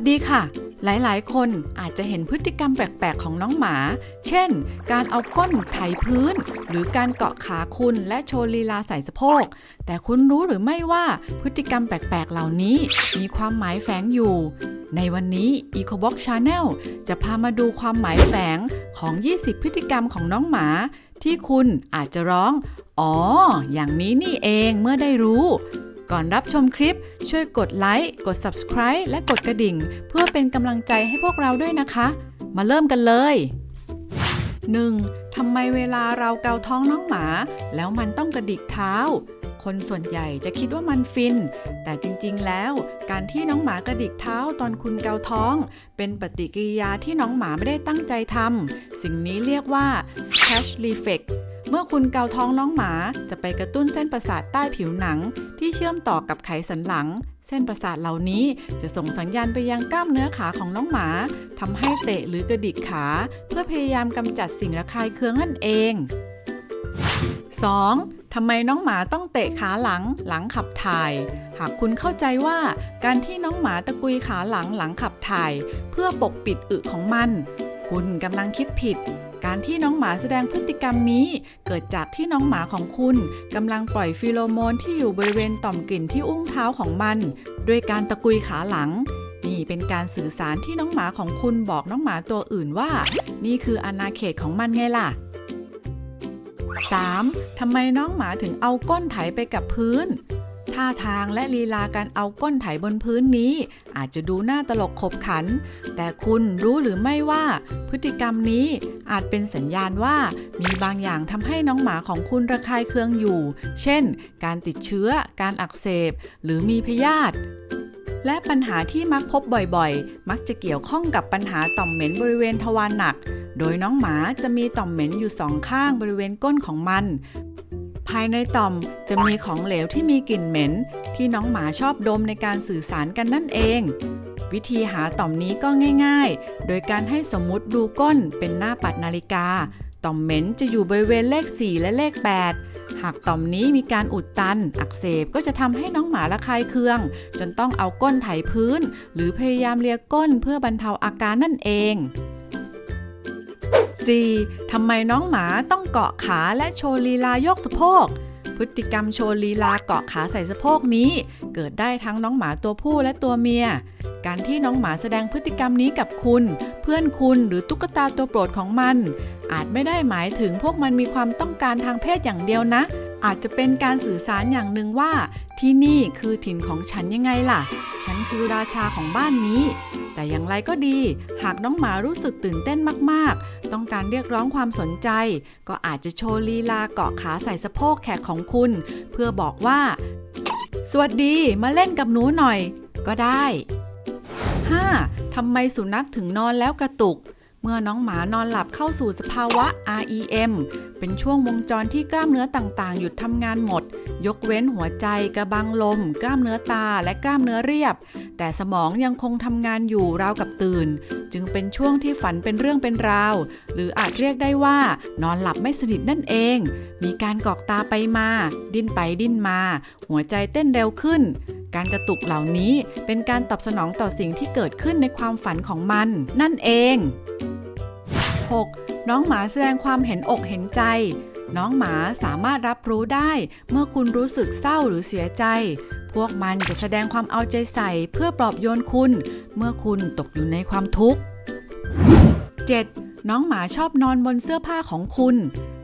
สดีค่ะ หลายๆ คนอาจจะเห็นพฤติกรรมแปลก ๆ ของน้องหมา เช่น การเอาก้นไถพื้น หรือการเกาะขาคุณและโชว์ลีลาใส่สะโพก แต่คุณรู้หรือไม่ว่าพฤติกรรมแปลก ๆ เหล่านี้ มีความหมายแฝงอยู่ ในวันนี้ EcoBox Channel จะพามาดูความหมายแฝงของ 20 พฤติกรรมของน้องหมา ที่คุณอาจจะร้อง อ๋อ อย่างนี้นี่เองเมื่อได้รู้ ก่อนรับชมคลิป ช่วยกดไลค์ กด Subscribe และกดกระดิ่ง เพื่อเป็นกำลังใจให้พวกเราด้วยนะคะ มาเริ่มกันเลย 1. ทำไมเวลาเราเกาท้องน้องหมา แล้วมันต้องกระดิกเท้า คนส่วนใหญ่จะคิดว่ามันฟิน แต่จริงๆแล้ว การที่น้องหมากระดิกเท้าตอนคุณเกาท้อง เป็นปฏิกิริยาที่น้องหมาไม่ได้ตั้งใจทำสิ่งนี้เรียกว่า scratch reflex เมื่อคุณเกาท้องน้องหมาจะไปกระตุ้นเส้นประสาทใต้ผิวหนัง ที่เชื่อมต่อกับไขสันหลัง เส้นประสาทเหล่านี้จะส่งสัญญาณไปยังกล้ามเนื้อขาของน้องหมาทำให้เตะหรือกระดิกขา เพื่อพยายามกำจัดสิ่งระคายเคืองนั่นเอง 2. ทำไมน้องหมาต้องเตะขาหลังหลังขับถ่าย หากคุณเข้าใจว่าการที่น้องหมาตะกุยขาหลังหลังขับถ่าย เพื่อปกปิดอึของมัน คุณกำลังคิดผิด การที่น้องหมาแสดงพฤติกรรมนี้ เกิดจากที่น้องหมาของคุณกำลังปล่อยฟีโรโมนที่อยู่บริเวณต่อมกลิ่นที่อุ้งเท้าของมัน ด้วยการตะกุยขาหลัง นี่เป็นการสื่อสารที่น้องหมาของคุณบอกน้องหมาตัวอื่นว่า นี่คืออาณาเขตของมันไงล่ะ 3. ทำไมน้องหมาถึงเอาก้นไถไปกับพื้น ท่าทางและลีลาการเอาก้นไถบนพื้นนี้ อาจจะดูน่าตลกขบขัน แต่คุณรู้หรือไม่ว่า พฤติกรรมนี้อาจเป็นสัญญาณว่ามีบางอย่างทำให้น้องหมาของคุณระคายเคืองอยู่ เช่น การติดเชื้อ การอักเสบ หรือมีพยาธิและปัญหาที่มักพบบ่อยๆ มักจะเกี่ยวข้องกับปัญหาต่อมเหม็นบริเวณทวารหนัก โดยน้องหมาจะมีต่อมเหม็นอยู่สองข้างบริเวณก้นของมัน ภายในต่อมจะมีของเหลวที่มีกลิ่นเหม็น ที่น้องหมาชอบดมในการสื่อสารกันนั่นเอง วิธีหาต่อมนี้ก็ง่าย ๆ โดยการให้สมมุติดูก้นเป็นหน้าปัดนาฬิกา ต่อมเหม็นจะอยู่บริเวณเลข 4 และเลข 8 หากต่อมนี้มีการอุดตัน อักเสบก็จะทำให้น้องหมาระคายเคือง จนต้องเอาก้นไถพื้น หรือพยายามเลียก้นเพื่อบรรเทาอาการนั่นเอง 4. ทำไมน้องหมาต้องเกาะขาและโชว์ลีลายกสะโพก พฤติกรรมโชว์ลีลาเกาะขาใส่สะโพกนี้ เกิดได้ทั้งน้องหมาตัวผู้และตัวเมีย การที่น้องหมาแสดงพฤติกรรมนี้กับคุณ เพื่อนคุณหรือตุ๊กตาตัวโปรดของมัน อาจไม่ได้หมายถึงพวกมันมีความต้องการทางเพศอย่างเดียวนะ อาจจะเป็นการสื่อสารอย่างหนึ่งว่า ที่นี่คือถิ่นของฉันยังไงล่ะ ฉันคือราชาของบ้านนี้ แต่อย่างไรก็ดี หากน้องหมารู้สึกตื่นเต้นมากๆ ต้องการเรียกร้องความสนใจ ก็อาจจะโชว์ลีลาเกาะขาใส่สะโพกแขกของคุณ เพื่อบอกว่า สวัสดีมาเล่นกับหนูหน่อย ก็ได้ 5. ทำไมสุนัขถึงนอนแล้วกระตุก เมื่อน้องหมานอนหลับเข้าสู่สภาวะ REM เป็นช่วงวงจรที่กล้ามเนื้อต่างๆ หยุดทำงานหมด ยกเว้นหัวใจ กระบังลม กล้ามเนื้อตา และกล้ามเนื้อเรียบ แต่สมองยังคงทำงานอยู่ราวกับตื่น จึงเป็นช่วงที่ฝันเป็นเรื่องเป็นราว หรืออาจเรียกได้ว่า นอนหลับไม่สนิทนั่นเอง มีการกอกตาไปมา ดิ้นไปดิ้นมา หัวใจเต้นเร็วขึ้น การกระตุกเหล่านี้เป็นการตอบสนองต่อสิ่งที่เกิดขึ้นในความฝันของมัน นั่นเอง 6. น้องหมาแสดงความเห็นอกเห็นใจ น้องหมาสามารถรับรู้ได้ เมื่อคุณรู้สึกเศร้าหรือเสียใจ พวกมันจะแสดงความเอาใจใส่เพื่อปลอบโยนคุณ เมื่อคุณตกอยู่ในความทุกข์ 7. น้องหมาชอบนอนบนเสื้อผ้าของคุณ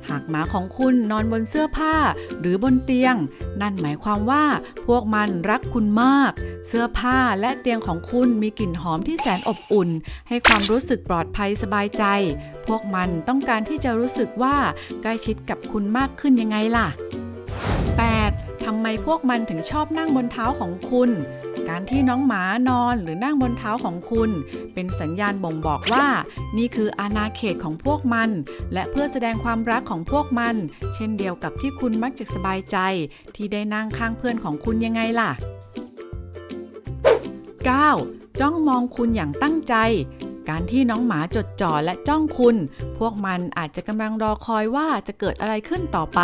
หากหมาของคุณนอนบนเสื้อผ้าหรือบนเตียง นั่นหมายความว่าพวกมันรักคุณมาก เสื้อผ้าและเตียงของคุณมีกลิ่นหอมที่แสนอบอุ่น ให้ความรู้สึกปลอดภัยสบายใจ พวกมันต้องการที่จะรู้สึกว่าใกล้ชิดกับคุณมากขึ้นยังไงล่ะ 8. ทำไมพวกมันถึงชอบนั่งบนเท้าของคุณ การที่น้องหมานอนหรือนั่งบนเท้าของคุณ เป็นสัญญาณบ่งบอกว่า นี่คืออาณาเขตของพวกมัน และเพื่อแสดงความรักของพวกมัน เช่นเดียวกับที่คุณมักจะสบายใจ ที่ได้นั่งข้างเพื่อนของคุณยังไงล่ะ 9. จ้องมองคุณอย่างตั้งใจ การที่น้องหมาจดจ่อและจ้องคุณ พวกมันอาจจะกำลังรอคอยว่าจะเกิดอะไรขึ้นต่อไป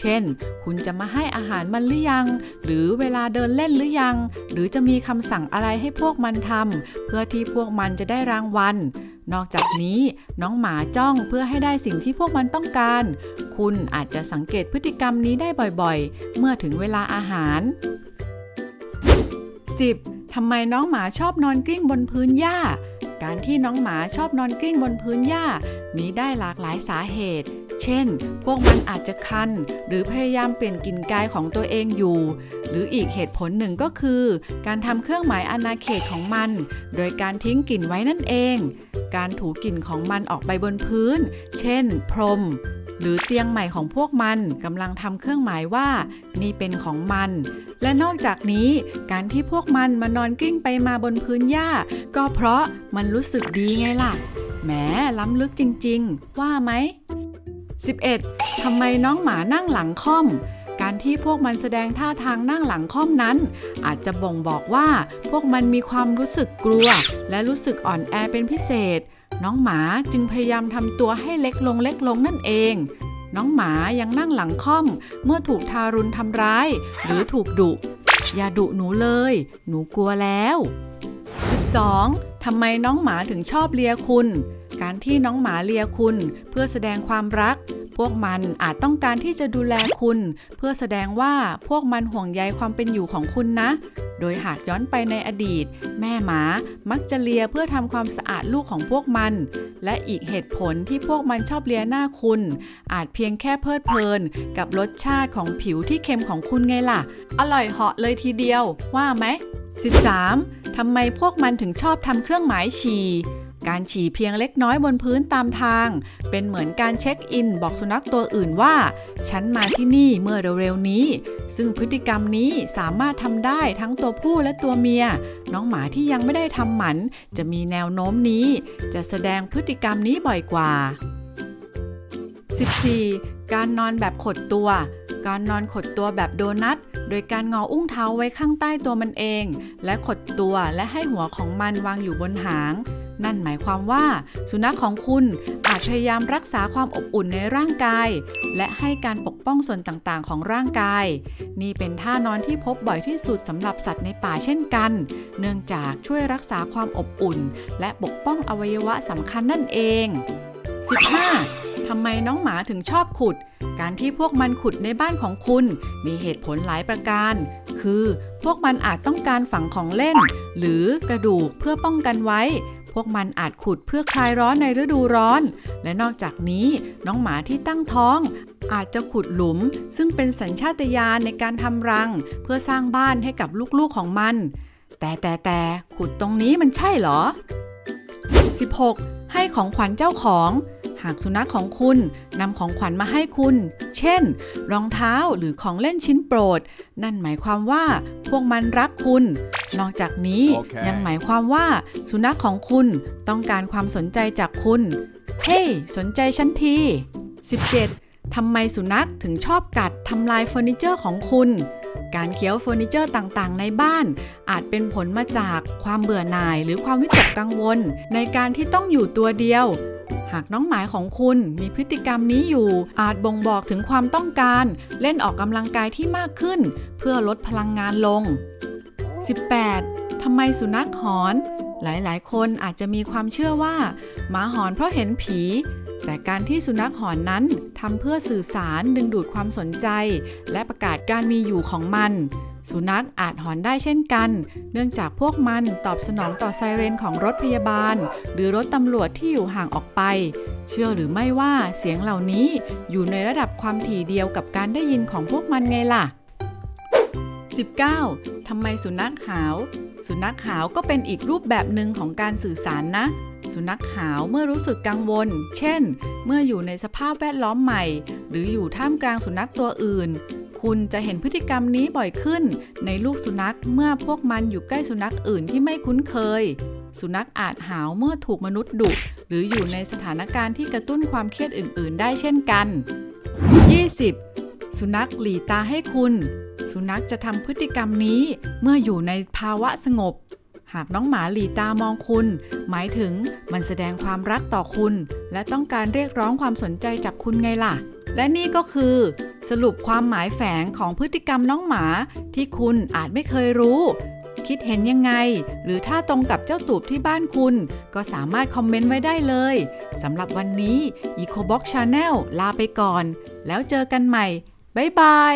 เช่น คุณจะมาให้อาหารมันหรือยัง หรือเวลาเดินเล่นหรือยัง หรือจะมีคำสั่งอะไรให้พวกมันทำเพื่อที่พวกมันจะได้รางวัลนอกจากนี้น้องหมาจ้องเพื่อให้ได้สิ่งที่พวกมันต้องการ คุณอาจจะสังเกตพฤติกรรมนี้ได้บ่อยๆ เมื่อถึงเวลาอาหาร 10. ทำไมน้องหมาชอบนอนกลิ้งบนพื้นหญ้า การที่น้องหมาชอบนอนกลิ้งบนพื้นหญ้า มีได้หลากหลายสาเหตุ เช่น พวกมันอาจจะคัน หรือพยายามเปลี่ยนกลิ่นกายของตัวเองอยู่ หรืออีกเหตุผลหนึ่งก็คือ การทำเครื่องหมายอาณาเขตของมัน โดยการทิ้งกลิ่นไว้นั่นเอง การถูกลิ่นของมันออกไปบนพื้น เช่น พรม หรือเตียงใหม่ของพวกมันกำลังทำเครื่องหมายว่า นี่เป็นของมัน และนอกจากนี้ การที่พวกมันมานอนกลิ้งไปมาบนพื้นหญ้า ก็เพราะมันรู้สึกดีไงล่ะแหมล้ำลึกจริง ๆ ว่าไหม 11. ทำไมน้องหมานั่งหลังค่อม การที่พวกมันแสดงท่าทางนั่งหลังค่อมนั้น อาจจะบ่งบอกว่าพวกมันมีความรู้สึกกลัว และรู้สึกอ่อนแอเป็นพิเศษ น้องหมาจึงพยายามทำตัวให้เล็กลงเล็กลงนั่นเอง น้องหมายังนั่งหลังค่อม เมื่อถูกทารุณทำร้าย หรือถูกดุ อย่าดุหนูเลย หนูกลัวแล้ว 12. ทำไมน้องหมาถึงชอบเลียคุณ การที่น้องหมาเลียคุณเพื่อแสดงความรัก พวกมันอาจต้องการที่จะดูแลคุณ เพื่อแสดงว่าพวกมันห่วงใยความเป็นอยู่ของคุณนะ โดยหากย้อนไปในอดีต แม่หมามักจะเลียเพื่อทำความสะอาดลูกของพวกมัน และอีกเหตุผลที่พวกมันชอบเลียหน้าคุณ อาจเพียงแค่เพลิดเพลิน กับรสชาติของผิวที่เค็มของคุณไงล่ะ อร่อยเหาะเลยทีเดียว ว่าไหม 13. ทำไมพวกมันถึงชอบทำเครื่องหมายฉี่ การฉี่เพียงเล็กน้อยบนพื้นตามทาง เป็นเหมือนการเช็คอิน บอกสุนัขตัวอื่นว่า ฉันมาที่นี่เมื่อเร็วๆนี้ ซึ่งพฤติกรรมนี้สามารถทำได้ทั้งตัวผู้และตัวเมีย น้องหมาที่ยังไม่ได้ทำหมัน จะมีแนวโน้มนี้ จะแสดงพฤติกรรมนี้บ่อยกว่า 14. การนอนแบบขดตัว การนอนขดตัวแบบโดนัท โดยการงออุ้งเท้าไว้ข้างใต้ตัวมันเอง และขดตัวและให้หัวของมันวางอยู่บนหาง นั่นหมายความว่า สุนัขของคุณอาจพยายามรักษาความอบอุ่นในร่างกาย และให้การปกป้องส่วนต่างๆ ของร่างกาย นี่เป็นท่านอนที่พบบ่อยที่สุดสำหรับสัตว์ในป่าเช่นกัน เนื่องจากช่วยรักษาความอบอุ่น และปกป้องอวัยวะสำคัญนั่นเอง 15. ทำไมน้องหมาถึงชอบขุด การที่พวกมันขุดในบ้านของคุณ มีเหตุผลหลายประการ คือ พวกมันอาจต้องการฝังของเล่น หรือกระดูกเพื่อป้องกันไว้ พวกมันอาจขุดเพื่อคลายร้อนในฤดูร้อน และนอกจากนี้น้องหมาที่ตั้งท้อง อาจจะขุดหลุม ซึ่งเป็นสัญชาตญาณในการทำรัง เพื่อสร้างบ้านให้กับลูกๆของมัน แต่แต่แต่ขุดตรงนี้มันใช่เหรอ 16. ให้ของขวัญเจ้าของ หากสุนัขของคุณนำของขวัญมาให้คุณ เช่น รองเท้าหรือของเล่นชิ้นโปรด นั่นหมายความว่าพวกมันรักคุณ นอกจากนี้โอเคยังหมายความว่าสุนัขของคุณต้องการความสนใจจากคุณ เฮ้สนใจฉันที 17. ทำไมสุนัขถึงชอบกัดทำลายเฟอร์นิเจอร์ของคุณการเคี้ยวเฟอร์นิเจอร์ต่างๆ ในบ้าน อาจเป็นผลมาจากความเบื่อหน่ายหรือความวิตกกังวล ในการที่ต้องอยู่ตัวเดียว หากน้องหมายของคุณมีพฤติกรรมนี้อยู่ อาจบ่งบอกถึงความต้องการ เล่นออกกำลังกายที่มากขึ้น เพื่อลดพลังงานลง 18. ทำไมสุนัขหอน หลายๆ คนอาจจะมีความเชื่อว่า หมาหอนเพราะเห็นผี แต่การที่สุนัขหอนนั้นทำเพื่อสื่อสารดึงดูดความสนใจ และประกาศการมีอยู่ของมัน สุนัขอาจหอนได้เช่นกัน เนื่องจากพวกมันตอบสนองต่อไซเรนของรถพยาบาล หรือรถตำรวจที่อยู่ห่างออกไป เชื่อหรือไม่ว่าเสียงเหล่านี้อยู่ในระดับความถี่เดียวกับการได้ยินของพวกมันไงล่ะ 19. ทำไมสุนัขหาว สุนัขหาวก็เป็นอีกรูปแบบหนึ่งของการสื่อสารนะ สุนัขหาวเมื่อรู้สึกกังวล เช่น เมื่ออยู่ในสภาพแวดล้อมใหม่ หรืออยู่ท่ามกลางสุนัขตัวอื่น คุณจะเห็นพฤติกรรมนี้บ่อยขึ้น ในลูกสุนัขเมื่อพวกมันอยู่ใกล้สุนัขอื่นที่ไม่คุ้นเคย สุนัขอาจหาวเมื่อถูกมนุษย์ดุ หรืออยู่ในสถานการณ์ที่กระตุ้นความเครียดอื่น ๆ ได้เช่นกัน 20. สุนัขหลีตาให้คุณ สุนัขจะทำพฤติกรรมนี้เมื่ออยู่ในภาวะสงบ หากน้องหมาหลีตามองคุณ หมายถึงมันแสดงความรักต่อคุณ และต้องการเรียกร้องความสนใจจากคุณไงล่ะ และนี่ก็คือ สรุปความหมายแฝงของพฤติกรรมน้องหมาที่คุณอาจไม่เคยรู้ คิดเห็นยังไง หรือถ้าตรงกับเจ้าตูบที่บ้านคุณ ก็สามารถคอมเมนต์ไว้ได้เลยสำหรับวันนี้ EcoBox Channel ลาไปก่อน แล้วเจอกันใหม่บ๊ายบาย